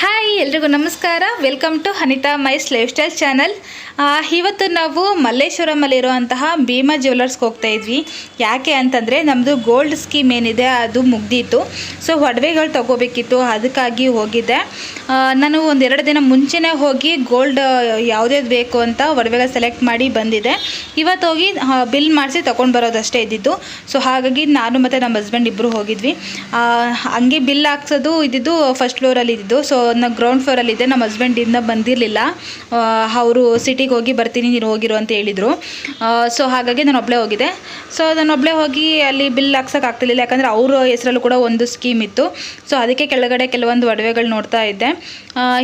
Hi hi ಎಲ್ರಿಗೂ ನಮಸ್ಕಾರ. Welcome to Anita ಮೈಸ್ ಲೈಫ್ ಸ್ಟೈಲ್ ಚಾನಲ್ ಇವತ್ತು ನಾವು ಮಲ್ಲೇಶ್ವರಮಲ್ಲಿರುವಂತಹ ಭೀಮಾ ಜ್ಯುವೆಲರ್ಸ್ಗೆ ಹೋಗ್ತಾ ಇದ್ವಿ. ಯಾಕೆ ಅಂತಂದರೆ ನಮ್ಮದು ಗೋಲ್ಡ್ ಸ್ಕೀಮ್ ಏನಿದೆ ಅದು ಮುಗ್ದಿತ್ತು ಸೊ ಒಡವೆಗಳು ತಗೋಬೇಕಿತ್ತು, ಅದಕ್ಕಾಗಿ ಹೋಗಿದ್ದೆ. ನಾನು ಒಂದೆರಡು ದಿನ ಮುಂಚೆನೇ ಹೋಗಿ ಗೋಲ್ಡ್ ಯಾವುದ್ಯಾವ್ದು ಬೇಕು ಅಂತ ಒಡವೆಗಳು ಸೆಲೆಕ್ಟ್ ಮಾಡಿ ಬಂದಿದೆ ಇವತ್ತು ಹೋಗಿ ಬಿಲ್ ಮಾಡಿಸಿ ತೊಗೊಂಡು ಬರೋದಷ್ಟೇ ಇದ್ದಿದ್ದು. ಸೊ ಹಾಗಾಗಿ ನಾನು ಮತ್ತು ನಮ್ಮ ಹಸ್ಬೆಂಡ್ ಇಬ್ಬರು ಹೋಗಿದ್ವಿ. ಹಂಗೆ ಬಿಲ್ ಹಾಕ್ಸೋದು ಇದ್ದಿದ್ದು ಫಸ್ಟ್ ಫ್ಲೋರಲ್ಲಿ ಇದ್ದಿದ್ದು. ಸೊ ನಾನು ಗ್ರೌಂಡ್ ಫ್ಲೋರಲ್ಲಿದ್ದೆ ನಮ್ಮ ಹಸ್ಬೆಂಡ್ ಇಂದ ಬಂದಿರಲಿಲ್ಲ. ಅವರು ಸಿಟಿಗೆ ಹೋಗಿ ಬರ್ತೀನಿ, ನೀನು ಹೋಗಿರು ಅಂತ ಹೇಳಿದರು. ಸೊ ಹಾಗಾಗಿ ನಾನು ಒಬ್ಬಳೇ ಹೋಗಿದ್ದೆ. ಸೊ ನಾನು ಒಬ್ಬಳೇ ಹೋಗಿ ಅಲ್ಲಿ ಬಿಲ್ ಹಾಕ್ಸೋಕೆ ಆಗ್ತಿರ್ಲಿಲ್ಲ. ಯಾಕಂದರೆ ಅವ್ರ ಹೆಸರಲ್ಲೂ ಕೂಡ ಒಂದು ಸ್ಕೀಮ್ ಇತ್ತು. ಸೊ ಅದಕ್ಕೆ ಕೆಳಗಡೆ ಕೆಲವೊಂದು ಒಡವೆಗಳು ನೋಡ್ತಾ ಇದ್ದೆ.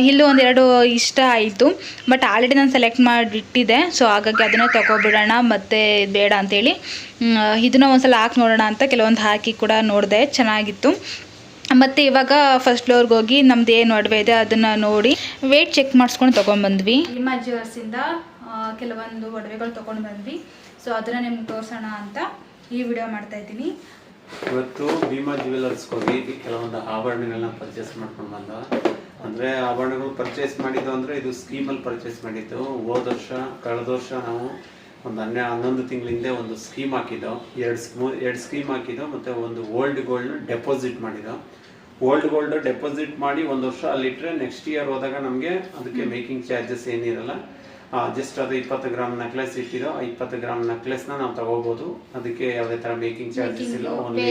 ಇಲ್ಲೂ ಒಂದೆರಡು ಇಷ್ಟ ಆಯಿತು. ಬಟ್ ಆಲ್ರೆಡಿ ನಾನು ಸೆಲೆಕ್ಟ್ ಮಾಡಿಟ್ಟಿದ್ದೆ. ಸೊ ಹಾಗಾಗಿ ಅದನ್ನೇ ತೊಗೊಬಿಡೋಣ, ಮತ್ತು ಬೇಡ ಅಂತೇಳಿ. ಇದನ್ನು ಇದನ್ನ ಒಂದ್ಸಲ ಹಾಕಿ ನೋಡೋಣ ಅಂತ ಕೆಲವೊಂದು ಹಾಕಿ ಕೂಡ ನೋಡಿದೆ. ಚೆನ್ನಾಗಿತ್ತು. ಮತ್ತು ಇವಾಗ ಫಸ್ಟ್ ಫ್ಲೋರ್ಗೆ ಹೋಗಿ ನಮ್ದು ಏನು ಒಡವೆ ಇದೆ ಅದನ್ನು ನೋಡಿ ವೇಟ್ ಚೆಕ್ ಮಾಡಿಸ್ಕೊಂಡು ತೊಗೊಂಬಂದ್ವಿ. ನಿಮ್ಮ ಜ್ಯೂವರ್ಸಿಂದ ಕೆಲವೊಂದು ಒಡವೆಗಳು ತೊಗೊಂಡು ಬಂದ್ವಿ ಸೊ ಅದನ್ನು ನಿಮ್ಗೆ ತೋರಿಸೋಣ ಅಂತ ಈ ವಿಡಿಯೋ ಮಾಡ್ತಾ ಇದ್ದೀನಿ. ಇವತ್ತು ಭೀಮಾ ಜ್ಯುವೆಲರ್ಸ್ಗೆ ಹೋಗಿ ಕೆಲವೊಂದು ಆಭರಣಗಳನ್ನ ಪರ್ಚೇಸ್ ಮಾಡ್ಕೊಂಡು ಬಂದ. ಅಂದ್ರೆ ಆಭರಣಗಳು ಪರ್ಚೇಸ್ ಮಾಡಿದ್ದು ಅಂದ್ರೆ ಇದು ಸ್ಕೀಮಲ್ಲಿ ಪರ್ಚೇಸ್ ಮಾಡಿದ್ದು. ಹೋದ ವರ್ಷ ಕಳೆದ ವರ್ಷ ನಾವು ಒಂದು ಹನ್ನೆ ಹನ್ನೊಂದು ತಿಂಗಳ ಹಿಂದೆ ಒಂದು ಸ್ಕೀಮ್ ಹಾಕಿದ್ದೋ ಎರಡು ಸ್ಕೀಮ್ ಎರಡು ಸ್ಕೀಮ್ ಹಾಕಿದ್ದೋ ಮತ್ತು ಒಂದು ಓಲ್ಡ್ ಗೋಲ್ಡ್ ಡೆಪಾಸಿಟ್ ಮಾಡಿದ್ದು. ಓಲ್ಡ್ ಗೋಲ್ಡ್ ಡೆಪಾಸಿಟ್ ಮಾಡಿ ಒಂದು ವರ್ಷ ಅಲ್ಲಿಟ್ಟರೆ ನೆಕ್ಸ್ಟ್ ಇಯರ್ ಹೋದಾಗ ನಮಗೆ ಅದಕ್ಕೆ ಮೇಕಿಂಗ್ ಚಾರ್ಜಸ್ ಏನಿರಲ್ಲ. ಜಸ್ಟ್ ಅದು ಇಪ್ಪತ್ತು ಗ್ರಾಮ್ ನೆಕ್ಲೆಸ್ ಇಟ್ಟಿರೋ ಆ ಇಪ್ಪತ್ತು ಗ್ರಾಮ್ ನೆಕ್ಲೆಸ್ನ ನಾವು ತಗೋಬಹುದು ಅದಕ್ಕೆ ಯಾವುದೇ ತರ ಮೇಕಿಂಗ್ ಚಾರ್ಜಸ್ ಇಲ್ಲ only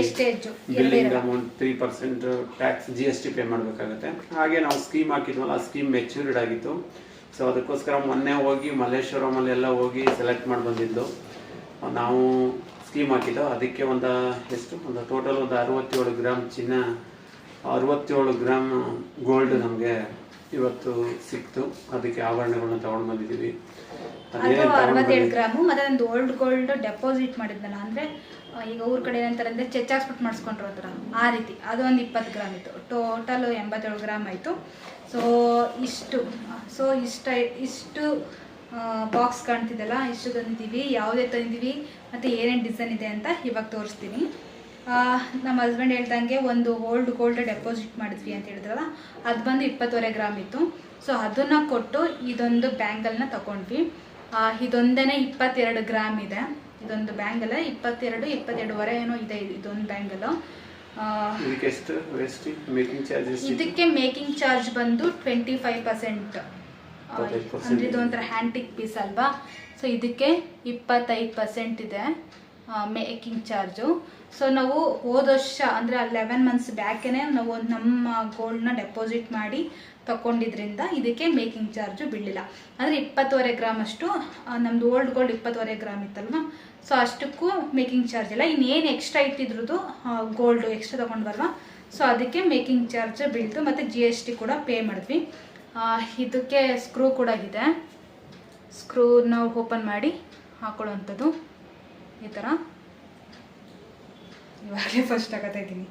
billing amount three percent tax G S T pay ಮಾಡಬೇಕಾಗುತ್ತೆ. ಹಾಗೆ ನಾವು ಸ್ಕೀಮ್ ಹಾಕಿದ್ವಲ್ಲ ಆ ಸ್ಕೀಮ್ ಮೆಚ್ಯೂರ್ಡ್ ಆಗಿತ್ತು. ಸೊ ಅದಕ್ಕೋಸ್ಕರ ಮೊನ್ನೆ ಹೋಗಿ ಮಲ್ಲೇಶ್ವರಮಲ್ಲಿ ಎಲ್ಲ ಹೋಗಿ ಸೆಲೆಕ್ಟ್ ಮಾಡಿ ಬಂದಿದ್ದು. ನಾವು ಸ್ಕೀಮ್ ಹಾಕಿದ್ದು. ಅದಕ್ಕೆ ಒಂದು ಎಷ್ಟು? ಒಂದು ಟೋಟಲ್ ಒಂದು ಅರವತ್ತೇಳು ಗ್ರಾಮ್ ಚಿನ್ನ ಅರವತ್ತೇಳು ಗ್ರಾಮ್ ಗೋಲ್ಡ್ ನಮಗೆ ಇವತ್ತು ಸಿಕ್ತು. ಅದಕ್ಕೆ ಆಭರಣಗಳನ್ನ ತಗೊಂಡು ಬಂದಿದ್ದೀವಿ ಅರವತ್ತೇಳು ಗ್ರಾಮು ಮತ್ತೆ ಒಂದು ಓಲ್ಡ್ ಗೋಲ್ಡ್ ಡೆಪಾಸಿಟ್ ಮಾಡಿದ್ನಲ್ಲ ಅಂದ್ರೆ ಈಗ ಊರ್ ಕಡೆ ಏನಂತಾರೆ ಅಂದ್ರೆ ಚೆಕ್ ಹಾಕ್ಸ್ಬಿಟ್ಟು ಮಾಡಿಸ್ಕೊಂಡ್ರು ಆ ಆ ರೀತಿ. ಅದು ಒಂದು ಇಪ್ಪತ್ತು ಗ್ರಾಮ್ ಇತ್ತು. ಟೋಟಲ್ ಎಂಬತ್ತೇಳು ಗ್ರಾಮ್ ಆಯ್ತು. ಸೊ ಇಷ್ಟು ಸೊ ಇಷ್ಟ ಇಷ್ಟು ಬಾಕ್ಸ್ ಕಾಣ್ತಿದ್ದಲ್ಲ ಇಷ್ಟು ತಂದಿದ್ದೀವಿ ಯಾವುದೇ ತಂದಿದ್ದೀವಿ ಮತ್ತೆ ಏನೇನು ಡಿಸೈನ್ ಇದೆ ಅಂತ ಇವಾಗ ತೋರಿಸ್ತೀನಿ. ನಮ್ಮ ಹಸ್ಬೆಂಡ್ ಹೇಳ್ದಂಗೆ ಒಂದು ಓಲ್ಡ್ ಗೋಲ್ಡ್ ಡೆಪಾಸಿಟ್ ಮಾಡಿದ್ವಿ ಅಂತ ಹೇಳಿದ್ರಲ್ಲ ಅದು ಬಂದು ಇಪ್ಪತ್ತುವರೆ ಗ್ರಾಮ್ ಇತ್ತು. ಸೊ ಅದನ್ನು ಕೊಟ್ಟು ಇದೊಂದು ಬ್ಯಾಂಗಲ್ನ ತಗೊಂಡ್ವಿ. ಇದೊಂದೇ ಇದೊಂದೇನೆ ಇಪ್ಪತ್ತೆರಡು ಗ್ರಾಮ್ ಇದೆ. ಇದೊಂದು ಬ್ಯಾಂಗಲ್ ಇಪ್ಪತ್ತೆರಡು ಇಪ್ಪತ್ತೆರಡುವರೆ ಏನೋ ಇದೆ ಇದೊಂದು ಬ್ಯಾಂಗಲ್ ಇದಕ್ಕೆ ಮೇಕಿಂಗ್ ಚಾರ್ಜಸ್ ಇದಕ್ಕೆ ಮೇಕಿಂಗ್ ಚಾರ್ಜ್ ಬಂದು ಟ್ವೆಂಟಿ ಫೈವ್ ಪರ್ಸೆಂಟ್ 25% ಅಂದರೆ ಇದು ಒಂಥರ ಹ್ಯಾಂಟಿಕ್ ಪೀಸ್ ಅಲ್ವಾ? ಸೊ ಇದಕ್ಕೆ ಇಪ್ಪತ್ತೈದು ಪರ್ಸೆಂಟ್ ಇದೆ. ಮೇಕಿಂಗ್ ಚಾರ್ಜು ಸೊ ನಾವು ಹೋದ ವರ್ಷ, ಅಂದರೆ ಲೆವೆನ್ ಮಂತ್ಸ್ ಬ್ಯಾಕೇ ನಾವು ನಮ್ಮ ಗೋಲ್ಡ್ನ ಡೆಪಾಸಿಟ್ ಮಾಡಿ ತಗೊಂಡಿದ್ರಿಂದ ಇದಕ್ಕೆ ಮೇಕಿಂಗ್ ಚಾರ್ಜು ಬೀಳಿಲ್ಲ ಅಂದರೆ ಇಪ್ಪತ್ತುವರೆ ಗ್ರಾಮ್ ಅಷ್ಟು ನಮ್ಮದು ಓಲ್ಡ್ ಗೋಲ್ಡ್ ಇಪ್ಪತ್ತುವರೆ ಗ್ರಾಮ್ ಇತ್ತಲ್ವ? ಸೊ ಅಷ್ಟಕ್ಕೂ ಮೇಕಿಂಗ್ ಚಾರ್ಜ್ ಇಲ್ಲ. ಇನ್ನೇನು ಎಕ್ಸ್ಟ್ರಾ ಇಟ್ಟಿದ್ರದ್ದು ಗೋಲ್ಡು ಎಕ್ಸ್ಟ್ರಾ ತೊಗೊಂಡ್ವಲ್ವ? ಸೊ ಅದಕ್ಕೆ ಮೇಕಿಂಗ್ ಚಾರ್ಜ್ ಬೀಳ್ತು. ಮತ್ತು ಜಿ ಎಸ್ ಟಿ ಕೂಡ ಪೇ ಮಾಡಿದ್ವಿ. ಇದಕ್ಕೆ ಸ್ಕ್ರೂ ಕೂಡ ಇದೆ. ಸ್ಕ್ರೂ ನಾವು ಓಪನ್ ಮಾಡಿ ಹಾಕೊಳ್ಳುವಂಥದ್ದು. ಈ ಥರ ಇವಾಗಲೇ ಫಸ್ಟ್ ತಗೋತಾ ಇದ್ದೀನಿ.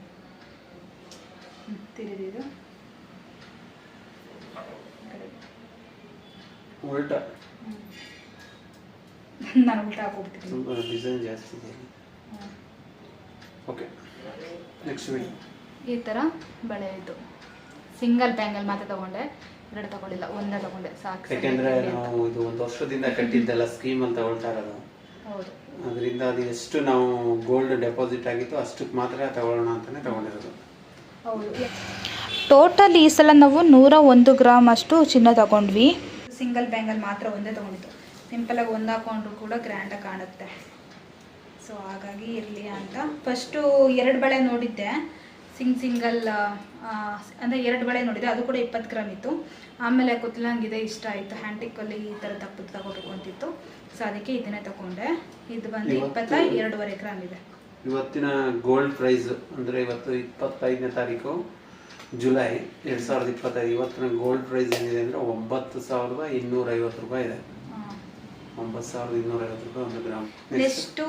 ತಿರುಗಿದು ಉಲ್ಟಾ. ನಾನು ಉಲ್ಟಾ ತುಂಬ ಡಿಸೈನ್ ಜಾಸ್ತಿ ಇದೆ. ಓಕೆ ನೆಕ್ಸ್ಟ್ ಈ ಥರ ಬಳೆ ಇದು. ಸಿಂಗಲ್ ಬ್ಯಾಂಗಲ್ ಮಾತ್ರ ತಗೊಂಡೆ. ಎರಡು ತಗೊಂಡಿಲ್ಲ ಒಂದೇ ತಗೊಂಡೆ. ಸಾಕು. ಯಾಕೆಂದ್ರೆ ನಾವು ಇದು ಒಂದು ವರ್ಷದಿಂದ ಕಟ್ಟಿದ್ದೆಲ್ಲ ಸ್ಕೀಮ್ ಅಂತ ತಗೊಳ್ತಾ ಇರೋದು. ಅದರಿಂದ ಅದು ಎಷ್ಟು ನಾವು ಗೋಲ್ಡ್ ಡೆಪಾಸಿಟ್ ಆಗಿತ್ತು ಅಷ್ಟಕ್ಕೆ ಮಾತ್ರ ತಗೊಳ್ಳೋಣ ಅಂತಾನೆ ತಗೊಂಡಿರೋದು. ಹೌದು. ಟೋಟಲ್ ಈ ಸಲ ನಾವು ನೂರ ಒಂದು ಗ್ರಾಮ್ ಅಷ್ಟು ಚಿನ್ನ ತಗೊಂಡ್ವಿ. ಸಿಂಗಲ್ ಬ್ಯಾಂಗಲ್ ಮಾತ್ರ ಒಂದೇ ತಗೊಂಡಿದ್ದು. ಸಿಂಪಲಾಗಿ ಒಂದು ಹಾಕೊಂಡ್ರು ಕೂಡ ಗ್ರ್ಯಾಂಡಾಗಿ ಕಾಣುತ್ತೆ. ಸೊ ಹಾಗಾಗಿ ಇರಲಿ ಅಂತ. ಫಸ್ಟು ಎರಡು ಬಳೆ ನೋಡಿದ್ದೆ. ಸಿಂಗ್ ಸಿಂಗಲ್ ಅಂದರೆ ಎರಡು ಬಳೆ ನೋಡಿದೆ ಅದು ಕೂಡ ಇಪ್ಪತ್ತು ಗ್ರಾಮ್ ಇತ್ತು. ಆಮೇಲೆ ಗೊತ್ತಿಲ್ಲ ಇದೆ ಇಷ್ಟ ಆಯಿತು. ಹ್ಯಾಂಟಿಕ್ಕಲ್ಲಿ ಈ ಥರ ತಪ್ಪು ತಗೋಬೇಕು ಅಂತಿತ್ತು ಸೊ ಅದಕ್ಕೆ ಇದನ್ನೇ ತಗೊಂಡೆ. ಇದು ಬಂದು ಇಪ್ಪತ್ತ ಎರಡೂವರೆ ಗ್ರಾಮ್ ಇದೆ. ಇವತ್ತಿನ ಗೋಲ್ಡ್ ಪ್ರೈಸ್ ಅಂದರೆ ಇವತ್ತು ಇಪ್ಪತ್ತೈದನೇ ತಾರೀಕು ಜುಲೈ ಎರಡು ಸಾವಿರದ ಇಪ್ಪತ್ತೈದು. ಇವತ್ತಿನ ಗೋಲ್ಡ್ ಪ್ರೈಸ್ ಏನಿದೆ ಅಂದರೆ ಒಂಬತ್ತು ಸಾವಿರದ ಇನ್ನೂರ ಐವತ್ತು ರೂಪಾಯಿ ಇದೆ. ಒಂಬತ್ತು ಸಾವಿರದ ಇನ್ನೂರ ಐವತ್ತು ರೂಪಾಯಿ ಒಂದು ಗ್ರಾಮ್ ನೆಕ್ಸ್ಟ್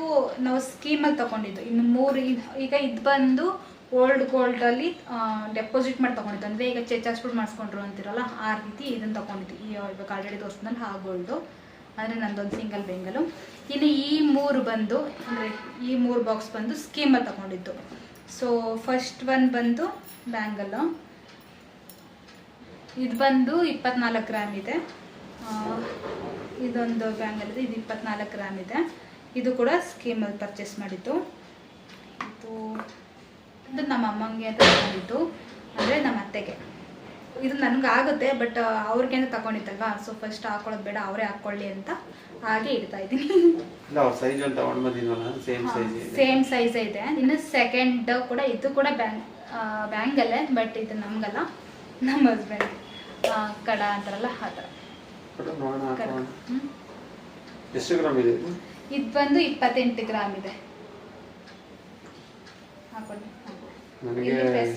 ನಾವು ಸ್ಕೀಮಲ್ಲಿ ತಗೊಂಡಿದ್ದು. ಇನ್ನು ಮೂರು ಈಗ ಇದು ಬಂದು ಓಲ್ಡ್ ಗೋಲ್ಡಲ್ಲಿ ಡೆಪಾಸಿಟ್ ಮಾಡಿ ತೊಗೊಂಡಿದ್ದು. ಅಂದರೆ ಈಗ ಚೆಕ್ ಹಾಕ್ಸ್ಬಿಟ್ಟು ಮಾಡಿಸ್ಕೊಂಡ್ರು ಅಂತಿರಲ್ಲ, ಆ ರೀತಿ ಇದನ್ನು ತಗೊಂಡಿದ್ದು. ಈ ಇವಾಗ ಆಲ್ರೆಡಿ ತೋರಿಸಿದ್ನಲ್ಲ, ಆ ಗೋಲ್ಡು ಅಂದರೆ ನಂದೊಂದು ಸಿಂಗಲ್ ಬೆಂಗಲು. ಇನ್ನು ಈ ಮೂರು ಬಂದು, ಅಂದರೆ ಈ ಮೂರು ಬಾಕ್ಸ್ ಬಂದು ಸ್ಕೀಮಲ್ಲಿ ತಗೊಂಡಿದ್ದು. ಸೊ ಫಸ್ಟ್ ಒನ್ ಬಂದು ಬ್ಯಾಂಗಲ್ಲು ಇದು ಬಂದು ಇಪ್ಪತ್ನಾಲ್ಕು ಗ್ರಾಮ್ ಇದೆ. ಇದೊಂದು ಬ್ಯಾಂಗಲ್ ಇದೆ ಇದು ಇಪ್ಪತ್ನಾಲ್ಕು ಗ್ರಾಮ್ ಇದೆ. ಇದು ಕೂಡ ಸ್ಕೀಮಲ್ಲಿ ಪರ್ಚೇಸ್ ಮಾಡಿದ್ದು. ಇದು ಇದು ನಮ್ಮ ಅಮ್ಮಂಗೆ ಅಂತ ತಗೊಂಡಿದ್ದು. ಅಂದರೆ ನಮ್ಮ ಅತ್ತೆಗೆ. ಇದು ನನಗೆ ಆಗುತ್ತೆ ಬಟ್ ಅವ್ರಿಗೆ ಅಂತ ತಗೊಂಡಿದ್ದಲ್ವಾ? ಸೊ ಫಸ್ಟ್ ಹಾಕೊಳ್ಳೋದು ಬೇಡ ಅವರೇ ಹಾಕೊಳ್ಳಿ ಅಂತ ಹಾಗೆ ಇಡ್ತಾ ಇದ್ದೀನಿ. ಸೇಮ್ ಸೈಜ್ ಇದೆ. ಇನ್ನು ಸೆಕೆಂಡ್ ಕೂಡ ಇದು ಕೂಡ ಬ್ಯಾಂಗ್ ಬ್ಯಾಂಗಲ್ಲೇ ಬಟ್ ಇದು ನಮಗಲ್ಲ. ನಮ್ಮ ಹಸ್ಬೆಂಡ್ ಕಡ ಅಂತಾರಲ್ಲ ಆ ಥರ. ಎಷ್ಟು ಗ್ರಾಮ್ ಇದೆ ಇದು? ಇದು ಬಂದು ಇಪ್ಪತ್ತೆಂಟು ಗ್ರಾಮ್ ಇದೆ. ಹಾಕೊಳ್ಳಿ. ನನಗೆ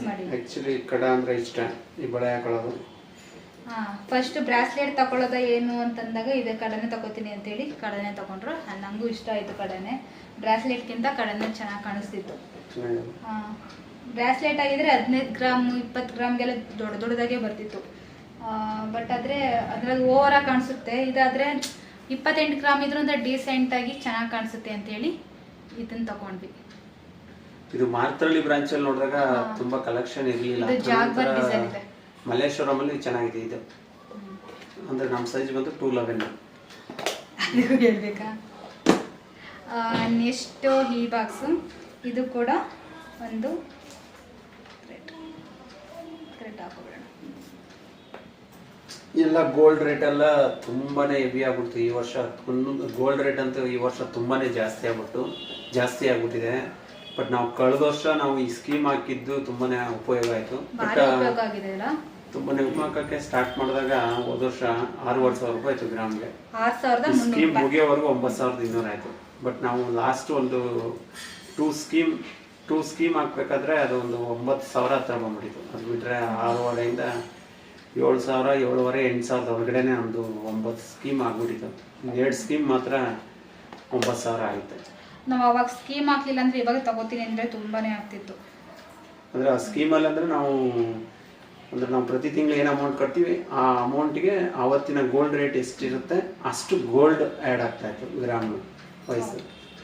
ಮಾಡಿ. ಆಕ್ಚುಲಿ ಕಡ ಅಂದ್ರೆ ಇಷ್ಟ ಈ ಬಳೆ ಹಾಕೊಳ್ಳೋದು. ಹಾಂ ಫಸ್ಟ್ ಬ್ರಾಸ್ಲೆಟ್ ತಗೊಳ್ಳೋದ ಏನು ಅಂತಂದಾಗ ಇದೆ ಕಡನೆ ತಗೋತೀನಿ ಅಂತೇಳಿ ಕಡನೆ ತಗೊಂಡ್ರು. ನನಗೂ ನಂಗೂ ಇಷ್ಟ ಆಯಿತು ಕಡನೆ. ಬ್ರಾಸ್ಲೆಟ್ಗಿಂತ ಕಡನೆ ಚೆನ್ನಾಗಿ ಕಾಣಿಸ್ತಿತ್ತು. ಹಾ ಬ್ರಾಸ್ಲೆಟ್ ಆಗಿದ್ರೆ ಹದಿನೈದು ಗ್ರಾಮ್ ಇಪ್ಪತ್ತು ಗ್ರಾಮ್ಗೆಲ್ಲ ದೊಡ್ಡ ದೊಡ್ಡದಾಗೆ ಬರ್ತಿತ್ತು. ಬಟ್ ಆದರೆ ಅದ್ರಲ್ಲಿ ಓವರಾಗಿ ಕಾಣಿಸುತ್ತೆ. ಇದಾದರೆ ಇಪ್ಪತ್ತೆಂಟು ಗ್ರಾಮ್ ಇದ್ರೂ ಅಂದರೆ ಡೀಸೆಂಟಾಗಿ ಚೆನ್ನಾಗಿ ಕಾಣಿಸುತ್ತೆ ಅಂತೇಳಿ ಇದನ್ನ ತಗೊಂಡ್ವಿ. ಇದು ಮಾರ್ತಳ್ಳಿ ಬ್ರಾಂಚ್ ಅಲ್ಲಿ ನೋಡಿದಾಗ. ತುಂಬಾ ಕಲೆಕ್ಷನ್ ಇರಲಿಲ್ಲ. ಮಲ್ಲೇಶ್ವರಂ ಅಲ್ಲಿ ಚೆನ್ನಾಗಿದೆ ಇದು. ಅಂದ್ರೆ ನಮ್ಮ ಸೈಜ್ ಬಂದು ಟೂ ಲೆವೆನ್ ಹೇಳ್ಬೇಕಾ? ನೆಕ್ಸ್ಟು ಈ ಬಾಕ್ಸು ಇದು ಕೂಡ ಒಂದು ಎಲ್ಲ ಗೋಲ್ಡ್ ರೇಟ್ ಎಲ್ಲ ತುಂಬಾನೇ ಹೆವಿ ಆಗ್ಬಿಡ್ತು ಈ ವರ್ಷ. ಗೋಲ್ಡ್ ರೇಟ್ ಅಂತೂ ಈ ವರ್ಷ ತುಂಬಾನೇ ಜಾಸ್ತಿ ಆಗ್ಬಿಟ್ಟು ಜಾಸ್ತಿ ಆಗ್ಬಿಟ್ಟಿದೆ. ಬಟ್ ನಾವು ಕಳೆದ ವರ್ಷ ನಾವು ಈ ಸ್ಕೀಮ್ ಹಾಕಿದ್ದು ತುಂಬಾನೇ ಉಪಯೋಗ ಆಯ್ತು. ಬಟ್ ಉಪಯೋಗ ಆಗಿದೆ ಅಲ್ಲ? ತುಂಬಾನೇ ಹಾಕಕ್ಕೆ ಸ್ಟಾರ್ಟ್ ಮಾಡಿದಾಗ ಹೋದ ವರ್ಷ ಆರೂವರೆ ಸಾವಿರ ರೂಪಾಯಿ ಆಯ್ತು ಗ್ರಾಮ್ಗೆ. ಆರು ಸಾವಿರದ ಸ್ಕೀಮ್ ಮುಗಿಯೋವರೆಗೂ ಒಂಬತ್ತು ಸಾವಿರದ ಇನ್ನೂರ ಆಯ್ತು. ಬಟ್ ನಾವು ಲಾಸ್ಟ್ ಒಂದು ಟೂ ಸ್ಕೀಮ್ ಟೂ ಸ್ಕೀಮ್ ಹಾಕ್ಬೇಕಾದ್ರೆ ಅದು ಒಂದು ಒಂಬತ್ತು ಸಾವಿರ ಹತ್ರ ಬಂದ್ಬಿಟ್ಟಿತ್ತು. ಅದು ಬಿಟ್ಟರೆ ಆರೂವರೆಯಿಂದ ಏಳು ಸಾವಿರ ಏಳುವರೆ ಎಂಟು ಸಾವಿರದ ಒಳಗಡೆನೆ ನಮ್ಮದು ಒಂಬತ್ತು ಸ್ಕೀಮ್ ಆಗ್ಬಿಟ್ಟಿತ್ತು. ಎರಡು ಸ್ಕೀಮ್ ಮಾತ್ರ ಒಂಬತ್ತು ಸಾವಿರ ಆಗುತ್ತೆ. ನಾವು ಅವಾಗ ಸ್ಕೀಮ್ ಹಾಕ್ಲಿಲ್ಲ ಅಂದ್ರೆ ಇವಾಗ ತಗೋತೀನಿ ಅಂದ್ರೆ ತುಂಬಾನೇ ಆಗ್ತಿತ್ತು. ಅಂದ್ರೆ ಆ ಸ್ಕೀಮಲ್ಲಿ ಅಂದ್ರೆ ನಾವು ಅಂದ್ರೆ ನಾವು ಪ್ರತಿ ತಿಂಗಳು ಏನು ಅಮೌಂಟ್ ಕಟ್ತೀವಿ ಆ ಅಮೌಂಟಿಗೆ ಆವತ್ತಿನ ಗೋಲ್ಡ್ ರೇಟ್ ಎಷ್ಟಿರುತ್ತೆ ಅಷ್ಟು ಗೋಲ್ಡ್ ಆ್ಯಡ್ ಆಗ್ತಾ ಇತ್ತು ಗ್ರಾಮ್ ವೈಸ್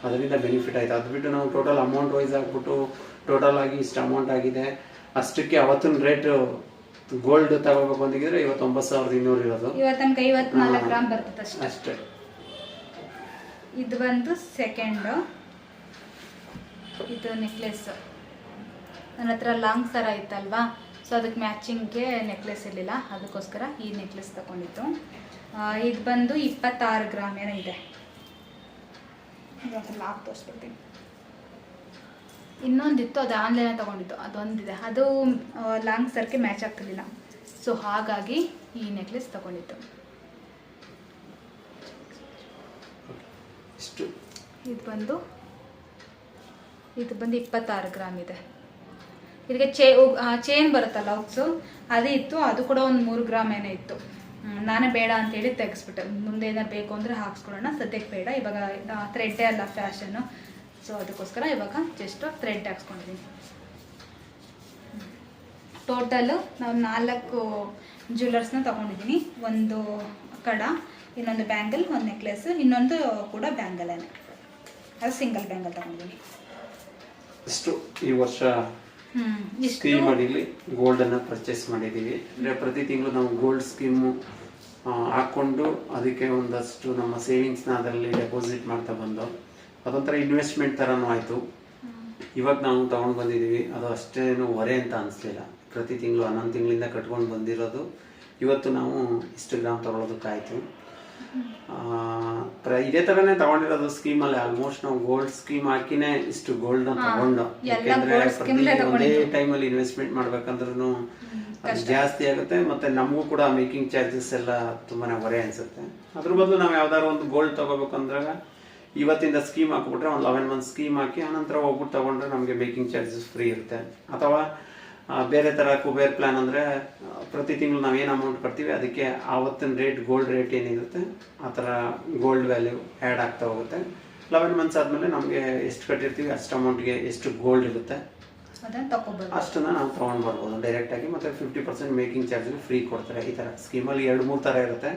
ಅದರಿಂದ ಬೆನಿಫಿಟ್ ಆಯಿತು. ಅದು ಬಿಟ್ಟು ನಾವು ಟೋಟಲ್ ಅಮೌಂಟ್ ವೈಸ್ ಆಗ್ಬಿಟ್ಟು ಟೋಟಲ್ ಆಗಿ ಇಷ್ಟು ಅಮೌಂಟ್ ಆಗಿದೆ. ಅಷ್ಟಕ್ಕೆ ಅವತ್ತಿನ ರೇಟ್ ಗೋಲ್ಡ್ ತಗೋಬೇಕು ಅಂತಿದ್ರೆ ಇವತ್ತು ಒಂಬತ್ತು ಸಾವಿರದ ಇನ್ನೂರು ಇರೋದು. ಇವತ್ತು ನಮ್ಗೆ ಐವತ್ನಾಲ್ಕು ಹಾ. ಗ್ರಾಮ್ ಬರ್ತದೆ ಅಷ್ಟೇ. ಇದು ಬಂದು ಸೆಕೆಂಡು ಇದು ನೆಕ್ಲೆಸ್ಸು ನನ್ನ ಹತ್ರ ಲಾಂಗ್ ಸರ ಇತ್ತಲ್ವಾ? ಸೊ ಅದಕ್ಕೆ ಮ್ಯಾಚಿಂಗ್ಗೆ ನೆಕ್ಲೆಸ್ ಇರಲಿಲ್ಲ. ಅದಕ್ಕೋಸ್ಕರ ಈ ನೆಕ್ಲೆಸ್ ತಗೊಂಡಿತ್ತು ಇದು ಬಂದು ಇಪ್ಪತ್ತಾರು ಗ್ರಾಮ್ ಏನೋ ಇದೆ. ಲಾಕ್ ತೋರಿಸ್ಬಿಡ್ತೀನಿ. ಇನ್ನೊಂದಿತ್ತು, ಅದು ಆನ್ಲೈನ್ ತಗೊಂಡಿತ್ತು ಅದೊಂದಿದೆ. ಅದು ಲಾಂಗ್ ಸರ್ಗೆ ಮ್ಯಾಚ್ ಆಗ್ತಿರ್ಲಿಲ್ಲ. ಸೊ ಹಾಗಾಗಿ ಈ ನೆಕ್ಲೆಸ್ ತಗೊಂಡಿದ್ದು ಇಷ್ಟು ಇದು ಬಂದು ಇದು ಬಂದು ಇಪ್ಪತ್ತಾರು ಗ್ರಾಮ್ ಇದೆ. ಇದಕ್ಕೆ ಚೇ ಚೇನ್ ಬರುತ್ತಲ್ಲ ಉಕ್ಸು, ಅದೇ ಇತ್ತು, ಅದು ಕೂಡ ಒಂದು ಮೂರು ಗ್ರಾಮ್ ಏನೋ ಇತ್ತು. ನಾನೇ ಬೇಡ ಅಂತೇಳಿ ತೆಗೆಸ್ಬಿಟ್ಟೆ. ಮುಂದೆ ಏನಾರು ಬೇಕು ಅಂದರೆ ಹಾಕ್ಸ್ಕೊಳ್ಳೋಣ, ಸದ್ಯಕ್ಕೆ ಬೇಡ. ಇವಾಗ ಥ್ರೆಡ್ಡೇ ಅಲ್ಲ ಫ್ಯಾಷನ್ನು ಸೊ ಅದಕ್ಕೋಸ್ಕರ ಇವಾಗ ಜಸ್ಟ್ ಥ್ರೆಡ್ ಹಾಕ್ಸ್ಕೊಂಡಿದ್ದೀನಿ ಟೋಟಲು ನಾವು ನಾಲ್ಕು ಜ್ಯುವೆಲರ್ಸ್ನ ತೊಗೊಂಡಿದ್ದೀನಿ ಒಂದು ಕಡ, ಇನ್ನೊಂದು ಬ್ಯಾಂಗಲ್ ಒಂದು ನೆಕ್ಲೆಸ್ ಇನ್ನೊಂದು ಕೂಡ ಬ್ಯಾಂಗಲೇನೆ ಅದು ಸಿಂಗಲ್ ಬ್ಯಾಂಗಲ್ ತಗೊಂಡಿದ್ದೀನಿ. ಇಷ್ಟು ಈ ವರ್ಷ ಹ್ಮ್, ಇಷ್ಟು ಸ್ಕೀಮ್ ಅಡಿಲಿ ಗೋಲ್ಡ್ ಅನ್ನ ಪರ್ಚೇಸ್ ಮಾಡಿದ್ದೀವಿ. ಅಂದರೆ ಪ್ರತಿ ತಿಂಗಳು ನಾವು ಗೋಲ್ಡ್ ಸ್ಕೀಮು ಹಾಕ್ಕೊಂಡು ಅದಕ್ಕೆ ಒಂದಷ್ಟು ನಮ್ಮ ಸೇವಿಂಗ್ಸ್ನ ಅದರಲ್ಲಿ ಡೆಪಾಸಿಟ್ ಮಾಡ್ತಾ ಬಂದು ಅದೊಂಥರ ಇನ್ವೆಸ್ಟ್ಮೆಂಟ್ ಥರನೂ ಆಯಿತು. ಇವಾಗ ನಾವು ತಗೊಂಡು ಬಂದಿದ್ದೀವಿ. ಅದು ಅಷ್ಟೇನು ಹೊರೆ ಅಂತ ಅನಿಸ್ಲಿಲ್ಲ. ಪ್ರತಿ ತಿಂಗಳು ಹನ್ನೊಂದು ತಿಂಗಳಿಂದ ಕಟ್ಕೊಂಡು ಬಂದಿರೋದು. ಇವತ್ತು ನಾವು ಇಷ್ಟು ಗ್ರಾಮ್ ತಗೊಳ್ಳೋದಕ್ಕಾಯ್ತು ಇದೇ ತರನೇ ತಗೊಂಡಿರೋದು ಸ್ಕೀಮಲ್ಲಿ ಆಲ್ಮೋಸ್ಟ್ ನಾವು ಗೋಲ್ಡ್ ಸ್ಕೀಮ್ ಹಾಕಿನೇ ಇಷ್ಟು ಗೋಲ್ಡ್ ತಗೊಂಡ್. ಯಾಕೆಂದ್ರೆ ಒಂದೇ ತಗೊಂಡಿದ್ದು. ಟೈಮಲ್ಲಿ ಇನ್ವೆಸ್ಟ್ಮೆಂಟ್ ಮಾಡ್ಬೇಕಂದ್ರೂ ಜಾಸ್ತಿ ಆಗುತ್ತೆ ಮತ್ತೆ ನಮಗೂ ಕೂಡ ಮೇಕಿಂಗ್ ಚಾರ್ಜಸ್ ಎಲ್ಲ ತುಂಬಾನೇ ಹೊರೆ ಅನ್ಸುತ್ತೆ. ಅದ್ರ ಬದಲು ನಾವು ಯಾವ್ದಾದ್ರು ಒಂದು ಗೋಲ್ಡ್ ತಗೋಬೇಕು ಅಂದಾಗ ಇವತ್ತಿಂದ ಸ್ಕೀಮ್ ಹಾಕ್ಬಿಟ್ರೆ ಒಂದು ಲೆವೆನ್ ಮಂತ್ ಸ್ಕೀಮ್ ಹಾಕಿ ಆನಂತರ ಹೋಗ್ಬಿಟ್ಟು ತಗೊಂಡ್ರೆ ನಮಗೆ ಮೇಕಿಂಗ್ ಚಾರ್ಜಸ್ ಫ್ರೀ ಇರುತ್ತೆ. ಅಥವಾ ಬೇರೆ ಥರ ಕುಬೇರ್ ಪ್ಲಾನ್ ಅಂದರೆ ಪ್ರತಿ ತಿಂಗಳು ನಾವು ಏನು ಅಮೌಂಟ್ ಕಟ್ತೀವಿ ಅದಕ್ಕೆ ಆವತ್ತಿನ ರೇಟ್ ಗೋಲ್ಡ್ ರೇಟ್ ಏನಿರುತ್ತೆ ಆ ಥರ ಗೋಲ್ಡ್ ವ್ಯಾಲ್ಯೂ ಆ್ಯಡ್ ಆಗ್ತಾ ಹೋಗುತ್ತೆ. ಲೆವೆನ್ ಮಂತ್ಸ್ ಆದಮೇಲೆ ನಮಗೆ ಎಷ್ಟು ಕಟ್ಟಿರ್ತೀವಿ ಅಷ್ಟು ಅಮೌಂಟ್ಗೆ ಎಷ್ಟು ಗೋಲ್ಡ್ ಇರುತ್ತೆ ಅಷ್ಟನ್ನು ನಾವು ತೊಗೊಂಡು ಬರ್ಬೋದು ಡೈರೆಕ್ಟಾಗಿ ಮತ್ತು fifty percent making charge free ಕೊಡ್ತಾರೆ. ಈ ಥರ ಸ್ಕೀಮಲ್ಲಿ ಎರಡು ಮೂರು ಥರ ಇರುತ್ತೆ.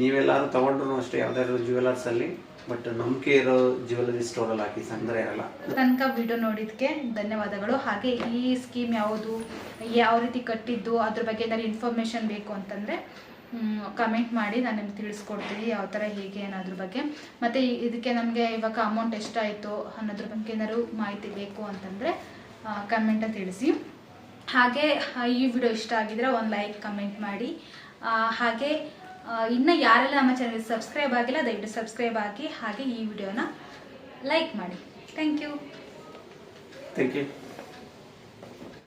ನೀವೆಲ್ಲರೂ ತಗೊಂಡ್ರು ಅಷ್ಟೇ ಯಾವುದಾದ್ರು ಜ್ಯುವೆಲರ್ಸ್ ಅಲ್ಲಿ. ಬಟ್ ನಂಬಿಕೆ ಇರೋ ಜ್ಯುವೆಲರಿ ಸ್ಟೋರಲ್ಲಿ ಹಾಕಿ ತೊಂದರೆ ಇರಲ್ಲ. ತನಕ ವಿಡಿಯೋ ನೋಡಿದ್ದಕ್ಕೆ ಧನ್ಯವಾದಗಳು. ಹಾಗೆ ಈ ಸ್ಕೀಮ್ ಯಾವುದು ಯಾವ ರೀತಿ ಕಟ್ಟಿದ್ದು, ಅದ್ರ ಬಗ್ಗೆ ಏನಾದ್ರು ಇನ್ಫಾರ್ಮೇಷನ್ ಬೇಕು ಅಂತಂದರೆ ಕಮೆಂಟ್ ಮಾಡಿ ನಾನು ನಿಮ್ಗೆ ತಿಳಿಸ್ಕೊಡ್ತೀನಿ ಯಾವ ಥರ ಹೇಗೆ ಅನ್ನೋದ್ರ ಬಗ್ಗೆ. ಮತ್ತು ಇದಕ್ಕೆ ನಮಗೆ ಇವಾಗ ಅಮೌಂಟ್ ಎಷ್ಟಾಯಿತು ಅನ್ನೋದ್ರ ಬಗ್ಗೆ ಏನಾದ್ರು ಮಾಹಿತಿ ಬೇಕು ಅಂತಂದರೆ ಕಮೆಂಟ ತಿಳಿಸಿ. ಹಾಗೆ ಈ ವಿಡಿಯೋ ಇಷ್ಟ ಆಗಿದ್ರೆ ಒಂದು ಲೈಕ್ ಕಮೆಂಟ್ ಮಾಡಿ. ಹಾಗೆ ಇನ್ನು ಯಾರೆಲ್ಲ ನಮ್ಮ ಚಾನಲ್ ಸಬ್ಸ್ಕ್ರೈಬ್ ಆಗಿಲ್ಲ, ದಯವಿಟ್ಟು ಸಬ್ಸ್ಕ್ರೈಬ್ ಆಗಿ, ಹಾಗೆ ಈ ವಿಡಿಯೋನ ಲೈಕ್ ಮಾಡಿ. Thank you thank you